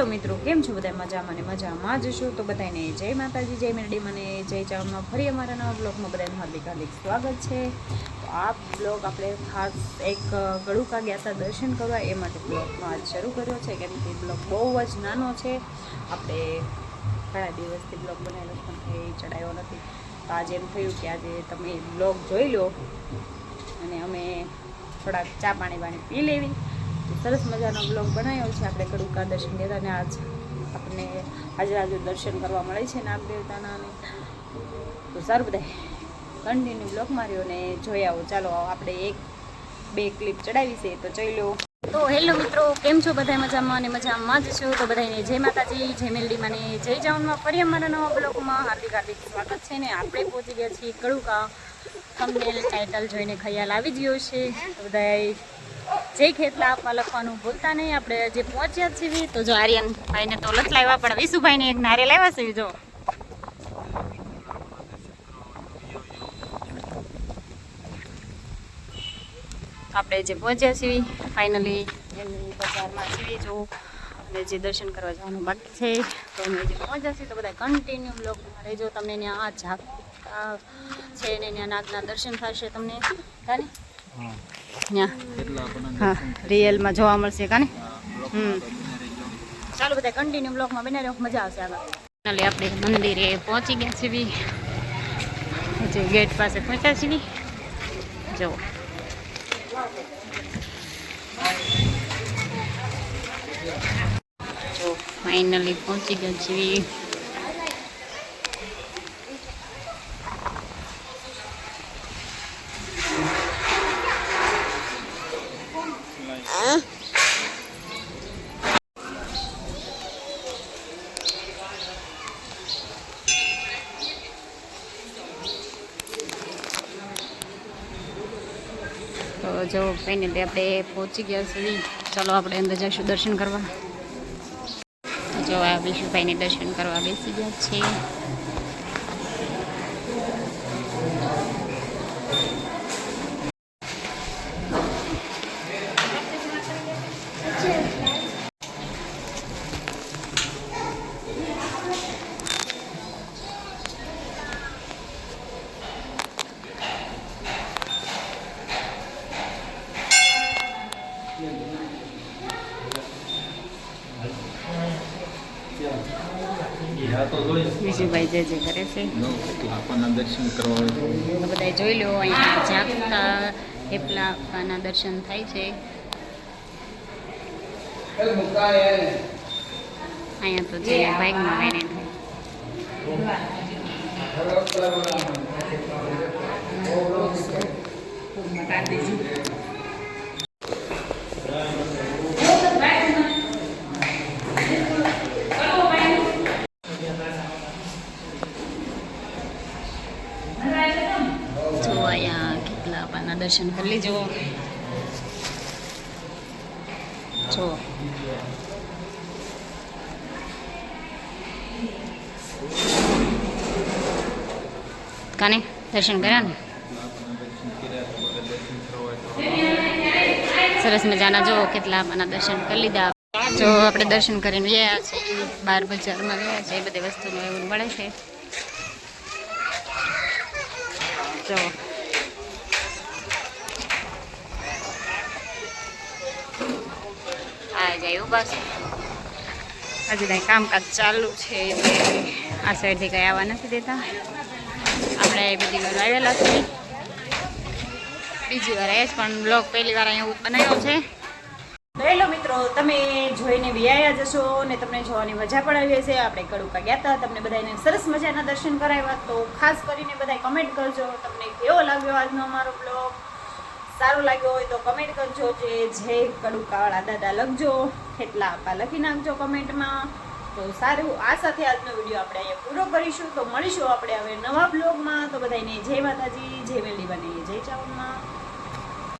Hello મિત્રો, કેમ છો બધા મજામાં ને મજામાં જ છો. તો બધાને જય માતાજી, જય મેરડી મને, જય ચાવમાં ફરી અમારા નવા બ્લોગમાં બધાને હાર્દિક હાર્દિક સ્વાગત છે. તો આ બ્લોગ આપણે ખાસ એક ગળુકા ગયા દર્શન કરવા. એ માટે બ્લોગમાં આજ શરૂ કર્યો છે, કેમ કે બ્લોગ બહુ જ નાનો છે. આપણે ઘણા દિવસથી બ્લોગ બનાવેલો પણ એ ચડાયો નથી. તો આજે એમ થયું કે આજે તમે બ્લોગ જોઈ લો. અને અમે થોડાક ચા પાણી પાણી પી લેવી. સરસ મજાનો બ્લોગ બનાવ્યો છે આપણે કડુકા દર્શન અને આજ. આપણે આજે આજે દર્શન કરવા મળે છે નાગ દેવતાના તો સારું બધા કન્ટિન્યુ બ્લોગ માર્યો ને જોઈ આવો. ચાલો, આપણે એક, બે ક્લિપ ચડાવી છે, તો જોઈ લો. તો હેલો મિત્રો, કેમ છો બધા મજામાં અને મજામાં જ છો? તો બધાને જય માતાજી, જય મેલડી મને જય જાઉનમાં ફરી અમારા નવા બ્લોગમાં હાર્દિક હાર્દિક સ્વાગત છે ને આપણે પહોંચી ગયા છીએ કડુકા થંબનેલ ટાઇટલ જોઈને ખ્યાલ આવી ગયો છે. તો બધાએ જય ખેતલા, આપવા લખવાનું ભૂલતા નહીં. આપણે જે પહોંચ્યા છીએ. તો જો આર્યન ભાઈને તો લત લાવ્યા, પણ વિશુભાઈને એક નારે લાવ્યા છે, જો. આપણે જે પહોંચ્યા છીએ ફાઇનલી એમની બજારમાં છીએ, જો. અને જે દર્શન કરવા જવાનું બાકી છે, તો અમે જે પહોંચ્યા છીએ, તો બધા કન્ટિન્યુ બ્લોગમાં રહેજો. તમને ત્યાં આ ઝાંખા છે ને ત્યાં નાગના દર્શન થશે તમને. કાને? ત્યાં હા રિયલમાં જોવા મળશે કાને? હમ. ચાલો બધા કન્ટિન્યુ બ્લોકમાં બને રહ્યો મજા આવશે આગળ ફાઇનલી આપણે મંદિરે પહોંચી ગયા છીએ. જે ગેટ પાસે પહોંચ્યા છીએ. જો. જો ફાઇનલી પહોંચી ગયા છીએ. તો જો ફાઇનલી આપણે પહોંચી ગયા છીએ. ચાલો આપણે અંદર જઈશું દર્શન કરવા. જો આ વિશુભાઈને દર્શન કરવા બેસી ગયા છે. વિશુભાઈ જે જે કરે છે. તો બધા જોઈ લો, અહીંયા ઝાંખતા હેપલા આપવાના દર્શન થાય છે. અહીંયા તો જે બાઇકમાં વાયરે થાય જો અહીંયા કેટલા આપણા દર્શન કરી લેજો જો કાને દર્શન કર્યા ને સરસ મજાના જો કેટલા આપણા દર્શન કરી લીધા જો આપણે દર્શન કરીને ગયા છીએ બાર બજારમાં ગયા છે એ બધી વસ્તુનું એવું મળે છે જો જાય ઊભા છે હજી કાંઈ કામકાજ ચાલુ છે એટલે આ સાઈડથી કંઈ આવવા નથી દેતા. આપણે બધી વાર આવેલા છીએ. બીજી વાર જ પણ બ્લોગ પહેલી વાર અહીંયા બનાવ્યો છે. હેલો મિત્રો, તમે જોઈને આવ્યા જશો ને તમને જોવાની મજા પણ આવી હશે. આપણે કડુકા ગયા હતા, તમને બધાને સરસ મજાના દર્શન કરાવ્યા. તો ખાસ કરીને બધા કમેન્ટ કરજો. તમને કેવો લાગ્યો આજનો અમારો બ્લોગ સારો લાગ્યો હોય તો કમેન્ટ કરજો જે જે કડુકાવાળા દાદા લખજો એટલા આપા લખી નાખજો કમેન્ટમાં તો સારું, આ સાથે આજનો વીડિયો આપણે અહીંયા પૂરો કરીશું. તો મળીશું આપણે હવે નવા બ્લોગમાં તો બધાને જય માતાજી, જય વેલી બને, જય ચાવનમાં.